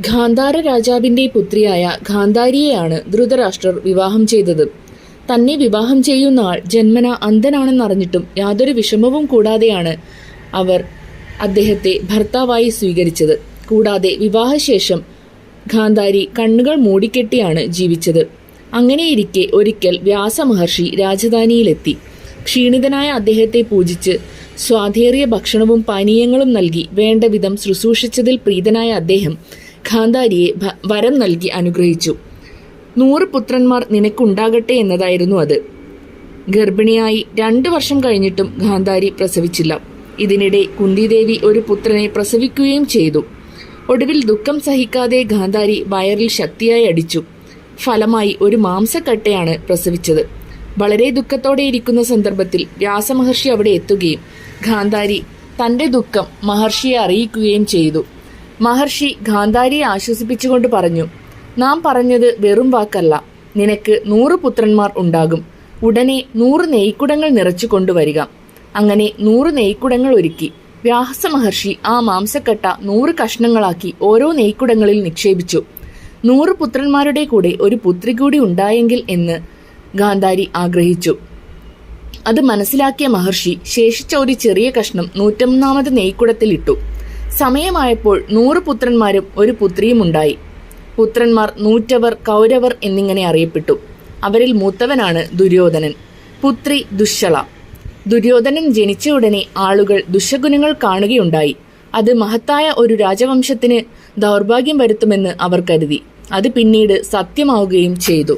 ഗാന്ധാര രാജാവിന്റെ പുത്രിയായ ഗാന്ധാരിയെയാണ് ധൃതരാഷ്ട്രർ വിവാഹം ചെയ്തത്. തന്നെ വിവാഹം ചെയ്യുന്ന ആൾ ജന്മന അന്ധനാണെന്നറിഞ്ഞിട്ടും യാതൊരു വിഷമവും കൂടാതെയാണ് അവർ അദ്ദേഹത്തെ ഭർത്താവായി സ്വീകരിച്ചത്. കൂടാതെ വിവാഹശേഷം ഗാന്ധാരി കണ്ണുകൾ മൂടിക്കെട്ടിയാണ് ജീവിച്ചത്. അങ്ങനെയിരിക്കെ ഒരിക്കൽ വ്യാസമഹർഷി രാജധാനിയിലെത്തി. ക്ഷീണിതനായ അദ്ദേഹത്തെ പൂജിച്ച് സ്വാധേറിയ ഭക്ഷണവും പാനീയങ്ങളും നൽകി വേണ്ട വിധം ശുശ്രൂഷിച്ചതിൽ പ്രീതനായ അദ്ദേഹം ഗാന്ധാരിയെ ഭ- വരം നൽകി അനുഗ്രഹിച്ചു. നൂറ് പുത്രന്മാർ നിനക്കുണ്ടാകട്ടെ എന്നതായിരുന്നു അത്. ഗർഭിണിയായി രണ്ടു വർഷം കഴിഞ്ഞിട്ടും ഗാന്ധാരി പ്രസവിച്ചില്ല. ഇതിനിടെ കുന്തിദേവി ഒരു പുത്രനെ പ്രസവിക്കുകയും ചെയ്തു. ഒടുവിൽ ദുഃഖം സഹിക്കാതെ ഗാന്ധാരി വയറിൽ ശക്തിയായി അടിച്ചു. ഫലമായി ഒരു മാംസക്കട്ടയാണ് പ്രസവിച്ചത്. വളരെ ദുഃഖത്തോടെ ഇരിക്കുന്ന സന്ദർഭത്തിൽ വ്യാസമഹർഷി അവിടെ എത്തുകയും ഗാന്ധാരി തന്റെ ദുഃഖം മഹർഷിയെ അറിയിക്കുകയും ചെയ്തു. മഹർഷി ഗാന്ധാരിയെ ആശ്വസിപ്പിച്ചുകൊണ്ട് പറഞ്ഞു നാം പറഞ്ഞത് വെറും വാക്കല്ല. നിനക്ക് നൂറ് പുത്രന്മാർ ഉണ്ടാകും. ഉടനെ നൂറ് നെയ്ക്കുടങ്ങൾ നിറച്ചു കൊണ്ടുവരിക. അങ്ങനെ നൂറ് നെയ്ക്കുടങ്ങൾ ഒരുക്കി വ്യാഹസ മഹർഷി ആ മാംസക്കട്ട നൂറ് കഷ്ണങ്ങളാക്കി ഓരോ നെയ്ക്കുടങ്ങളിൽ നിക്ഷേപിച്ചു. നൂറ് പുത്രന്മാരുടെ കൂടെ ഒരു പുത്രി കൂടി ഉണ്ടായെങ്കിൽ എന്ന് ഗാന്ധാരി ആഗ്രഹിച്ചു. അത് മനസ്സിലാക്കിയ മഹർഷി ശേഷിച്ച ഒരു ചെറിയ കഷ്ണം നൂറ്റൊന്നാമത് നെയ്ക്കുടത്തിലിട്ടു. സമയമായപ്പോൾ നൂറ് പുത്രന്മാരും ഒരു പുത്രിയും ഉണ്ടായി. പുത്രന്മാർ നൂറ്റവർ കൗരവർ എന്നിങ്ങനെ അറിയപ്പെട്ടു. അവരിൽ മൂത്തവനാണ് ദുര്യോധനൻ. പുത്രി ദുശ്ശള. ദുര്യോധനൻ ജനിച്ച ഉടനെ ആളുകൾ ദുശഗുണങ്ങൾ കാണുകയുണ്ടായി. അത് മഹത്തായ ഒരു രാജവംശത്തിന് ദൗർഭാഗ്യം വരുത്തുമെന്ന് അവർ കരുതി. അത് പിന്നീട് സത്യമാവുകയും ചെയ്തു.